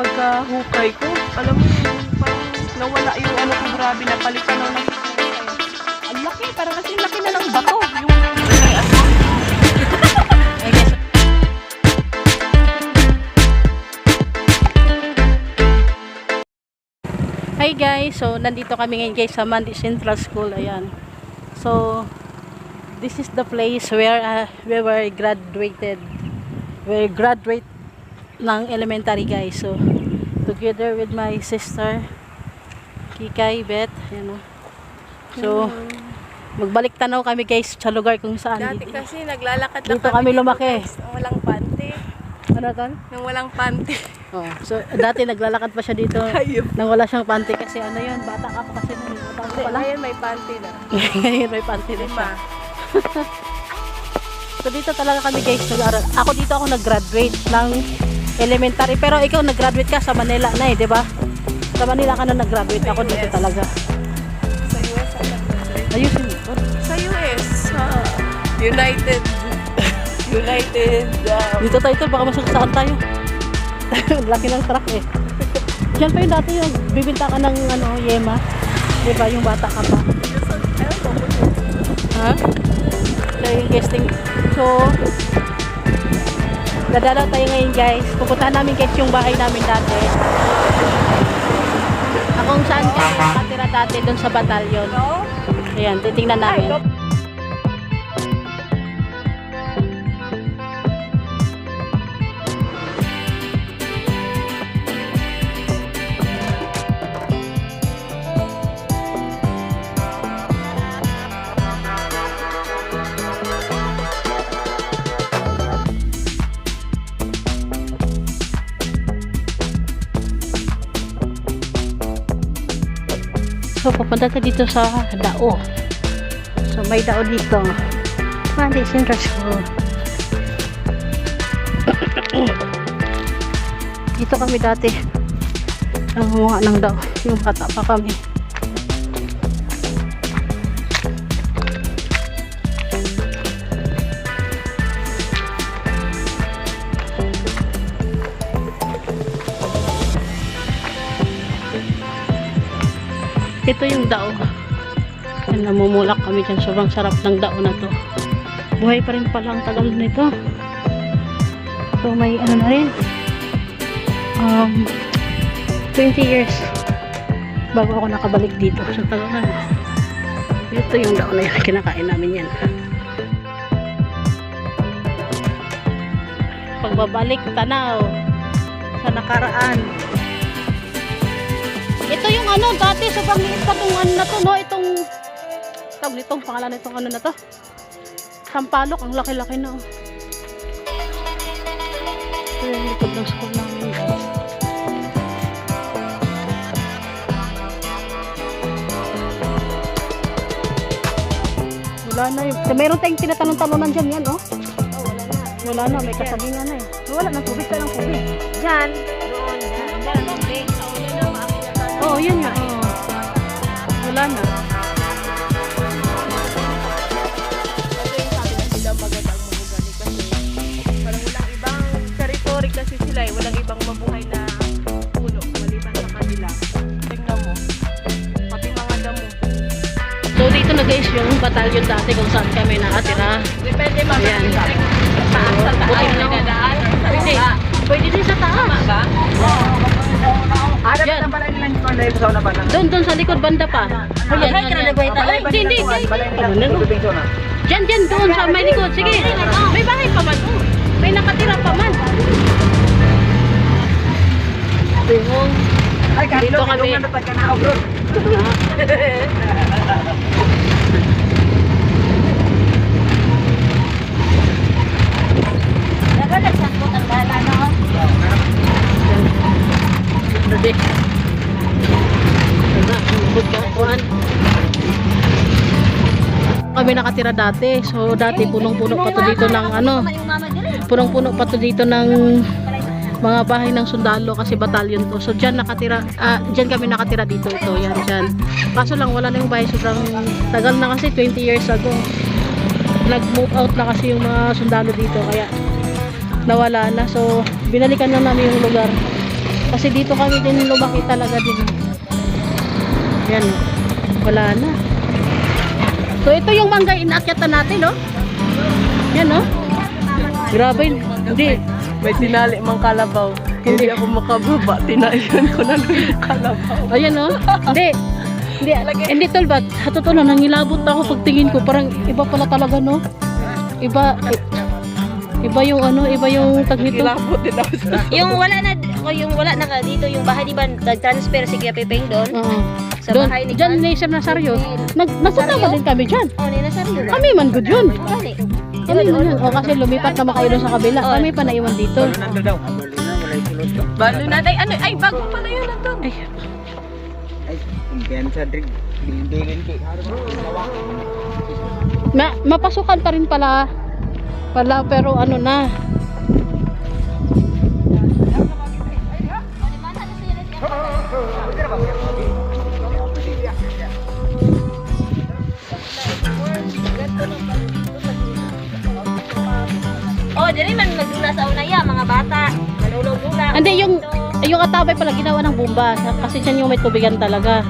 pagkahukay ko. Alam mo, yung parang nawala yung ano ko, grabe, napalitan na ng Ang laki, parang kasi laki na ng bato. Yung Hi guys, so nandito kami ngayon guys sa Mandi Central School, ayan. So, this is the place where uh, we were graduated. We graduate ng elementary guys. So, together with my sister, Kikay, Beth, ayan o. So, magbalik tanaw kami guys sa lugar kung saan. Dati kasi naglalakad lang Dito kami lumaki. guys, nang walang panty. Ano kan? Nang walang panty. Oh, so dati naglalakad pa siya dito nang wala siyang panty kasi ano yun, bata ka pa kasi nun. Bata ka pala. Ngayon may panty na. Ngayon may panty na siya. So dito talaga kami guys nag-aaral. Ako dito ako nag-graduate ng elementary pero ikaw nag-graduate ka sa Manila na eh, 'di ba? Sa Manila ka na nag-graduate. Ako dito talaga. Sa US ako nag-graduate. Ayusin mo. Sa US. Sa United. United. um, Dito tayo ito, baka masakasaan tayo. Laki ng truck eh. Diyan pa yung dati yung bibinta ka ng ano, yema. 'Di ba yung bata ka pa? Ha? So, yung guesting. So, dadalaw tayo ngayon guys. Pupuntahan namin guys yung bahay namin dati. Akong saan kami nakatira dati doon sa batalyon. Ayan, titingnan namin. Pupunta tayo dito sa Dao. So, may Dao dito. Mandi Central School. dito kami dati. Ang mga ng Dao. Yung bata pa kami. Ito yung dao. Yan, namumulak kami dyan. Sobrang sarap ng dao na to. Buhay pa rin pala ang tagal nito. So, may ano na rin. Um, 20 years bago ako nakabalik dito sa Tagalan. Ito yung dao na yan. Kinakain namin yan. Pagbabalik, tanaw sa nakaraan. Ito yung ano, dati sobrang liit pa tong ano na to, no? Itong, tawag nitong pangalan nitong ano na to. Sampalok, ang laki-laki na. Ito yung likod ng school namin. Wala na yun. Mayroon tayong tinatanong-talunan dyan yan, oh. Oh, wala na. Wala na, may kasabingan na eh. Wala ng tubig, tayo ng tubig. Diyan. Oo, yun nga. oo. Wala na. Ito yung sabi na sila magandang mabugali kasi parang walang ibang territory kasi sila eh. Walang ibang mabuhay na puno maliban sa kanila. Tingnan mo. Pati mga damo. So dito na guys yung batalyon dati kung saan kami nakatira. Depende mga Ayan. Taas sa taas. Buti na. Nagdadaan. Pwede. Pwede din sa taas. ba? Ada Yan. na pala nilang ko na sa una pa na. Doon, doon sa likod banda pa. Ayan, Ay, ayan. Ay, Hindi, hindi, Ano. Diyan, diyan, doon sa may likod. Sige. May bahay pa man. Oh. May nakatira pa man. Ay, kahit Dito kami. kami. Kami na ka na Kami nakatira dati. So dati punong-puno pa to dito ng ano. Punong-puno pa to dito ng mga bahay ng sundalo kasi batalyon to. So diyan nakatira, ah, diyan kami nakatira dito ito, yan diyan. Kaso lang wala na yung bahay sobrang tagal na kasi 20 years ago. Nag-move out na kasi yung mga sundalo dito kaya nawala na. So binalikan na namin yung lugar. Kasi dito kami din lumaki talaga din. Yan. Wala na. So ito yung mangga inakyatan natin, no? Yan, no? Grabe. Hindi. May tinali mang kalabaw. Hindi ako makababa. Tinalian ko na lang yung kalabaw. Ayan, no? Hindi. Hindi, hindi tol ba? Sa totoo lang, nangilabot ako pagtingin ko. Parang iba pala talaga, no? Iba, iba yung ano, iba yung tag nito. Ilabot din ako sa... Yung wala na o yung wala na ka dito yung bahay di ba nag-transfer si Kuya Pepeng doon Oo. Sa Doon, bahay ni dyan ni Sir Nasario. Nag, nagpunta din kami dyan. Oh, ni Nasario na. Kami man good yun. Kami man yun. O kasi lumipat na kayo doon sa kabila. Kami pa naiwan dito. Daw. Na, daw. Balo na. Ay, ano, ay, bago pala yun nandun. Ay, Ay, kumpiyansa, ki. ma mapasukan pa rin pala. Pala, pero ano na. Diri man magdula sa una ya mga bata. Manulog-ula. Hindi, yung, yung katabay pala ginawa ng bumba. Kasi dyan yung may tubigan talaga.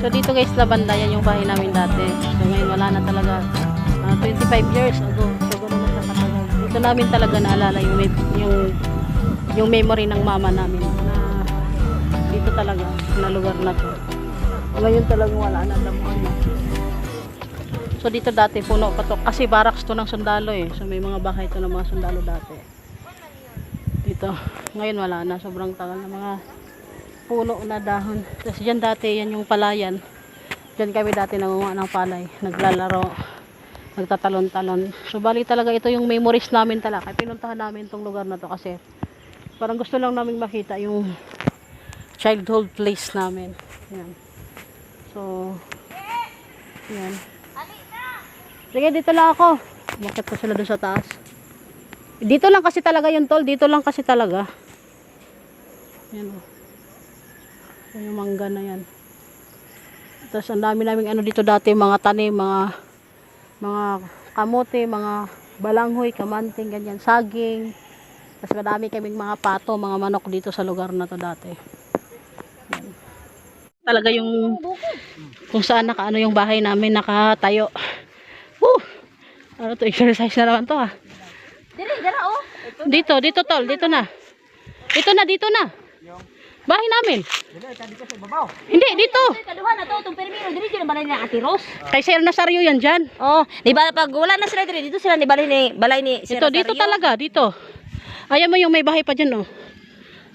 So dito guys, Labanda, yan yung bahay namin dati. So ngayon wala na talaga. Ah, 25 years ago. So gano'n na siya katagal. Dito namin talaga naalala yung, yung, yung memory ng mama namin. Na dito talaga, na lugar na to. Ngayon talagang wala na damuhan na. So dito dati puno pa to. Kasi barracks to ng sundalo eh. So may mga bahay to ng mga sundalo dati. Dito. Ngayon wala na. Sobrang tagal na mga puno na dahon. Tapos dyan dati, yan yung palayan. Dyan kami dati nangunga ng palay. Naglalaro. Nagtatalon-talon. So bali talaga ito yung memories namin talaga. Kaya pinuntahan namin tong lugar na to kasi parang gusto lang namin makita yung childhood place namin. Yan. So, yan. Sige, dito lang ako. Bakit ko sila doon sa taas? Dito lang kasi talaga yung tol. Dito lang kasi talaga. Yan o. Yan yung mangga na yan. Tapos ang dami namin ano dito dati, mga tanim, mga mga kamote, mga balanghoy, kamanting, ganyan, saging. Tapos madami kaming mga pato, mga manok dito sa lugar na to dati. Yan. Talaga yung kung saan nakaano yung bahay namin nakatayo. Woo! Ano to, exercise na naman to ah. Diri, dara oh. Dito, dito tol, dito na. Dito na, dito na. Bahay namin. Hindi, dito. Kaduha na to tong permiro diri diri balay ni Ate Ros. Kay Sir Nasario yan dyan. Oh, di ba pag wala na sila diri dito sila ni balay ni balay ni Sir Dito, dito talaga, dito. Ayan mo yung may bahay pa dyan, oh.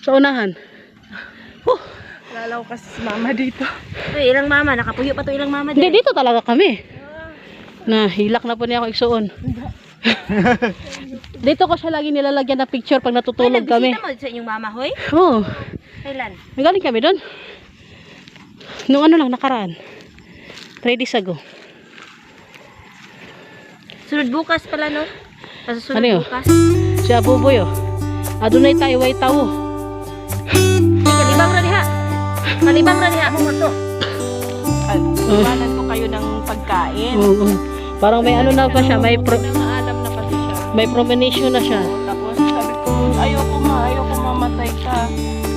Sa unahan. Huh. Lalaw kasi si mama dito. Uy, ilang mama nakapuyo pa to ilang mama Hindi, diri. dito talaga kami. Na, hilak na po niya ako igsuon. dito ko siya lagi nilalagyan ng picture pag Ay, natutulog kami. nagbisita mo sa inyong mama hoy. Oo. Oh, Kailan? may galing kami doon. Nung ano lang, nakaraan. Three days ago. Sunod bukas pala no. Sa sunod Ano bukas. Si Abuboy, oh. Adunay tayo, way tao. Kalibang ra diha. Kalibang ra diha. Iwanan ko kayo ng pagkain. Oo. oo. Parang may ano na pa siya, may pro- Nangaalam na kasi siya. may premonition na siya. Tapos sabi ko, ayoko ma, ayoko mamatay ka.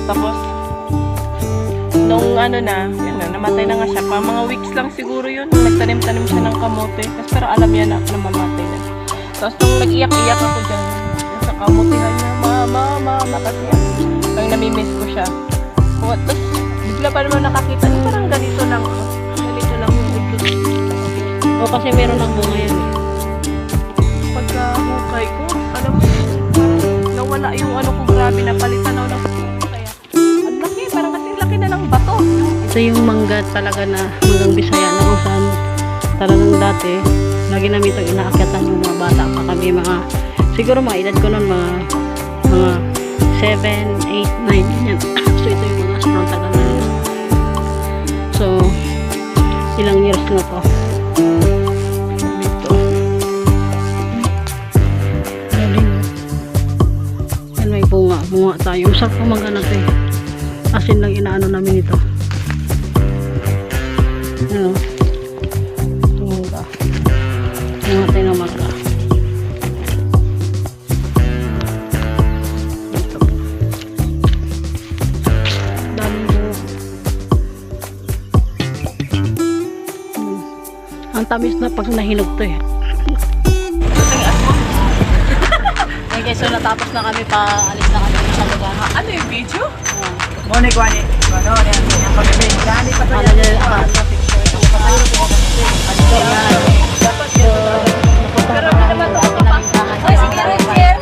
Tapos, nung ano na, yun na, namatay na nga siya. Pa mga weeks lang siguro yun. Nagtanim-tanim siya ng kamote. Tapos pero alam niya na na mamatay na. Tapos nung nag-iyak-iyak ako dyan, sa kamutihan niya, mama, mama, kasi yan. Nang namimiss ko siya. Tapos bigla pa naman nakakita, parang ganito lang. oh. O kasi meron ng bunga yan. eh. Pagka hukay ko, alam mo, nawala yung ano ko grabe na palitan ako ng kaya. Ang laki, parang kasing laki na ng bato. Ito yung mangga talaga na manggang Bisaya na kung saan talagang dati lagi namin ito inaakyatan yung mga bata pa kami mga siguro mga edad ko nun mga mga 7, 8, 9 ganyan. so ito yung mga tagal na so ilang years na to bunga tayo. Sakto maghanap eh. Asin lang inaano namin ito. Ano? Mangga. Mangga tayo ng mangga. Hmm. Ang tamis na pag nahinog to eh. Okay, so natapos na kami pa alis na kami sa lugar. Ano yung video? Mo ni kuan ni. Ano ni ang ang pagbibi. Dani pa Ano dyan, ah, so, yan. So, napunta na kami namin sa pinalintahan. Oy, sige, Roger.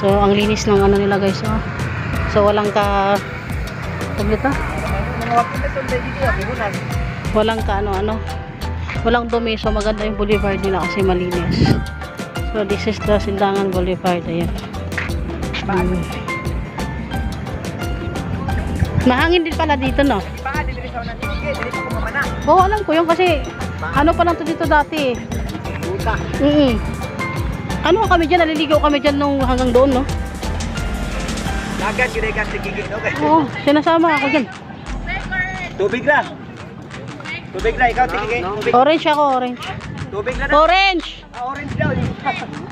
So, ang linis ng ano nila guys, oh. So, walang ka... Bihunan. Walang ka ano-ano. Walang dumi, so maganda yung boulevard nila kasi malinis. So, this is the Sindangan Boulevard, ayan. Hmm. Mahangin din pala dito, no? Oo, alam ko yun kasi ano pa lang to dito dati. Buta. Mm Ano kami dyan, naliligaw kami dyan nung hanggang doon, no? Dagat gyud ka tigigil no kay. Oo, sinasama ako dyan. Tubig lang. Tubig lang ikaw. Tubig. Orange ako, orange. Tubig lang. Orange! Ah, orange daw.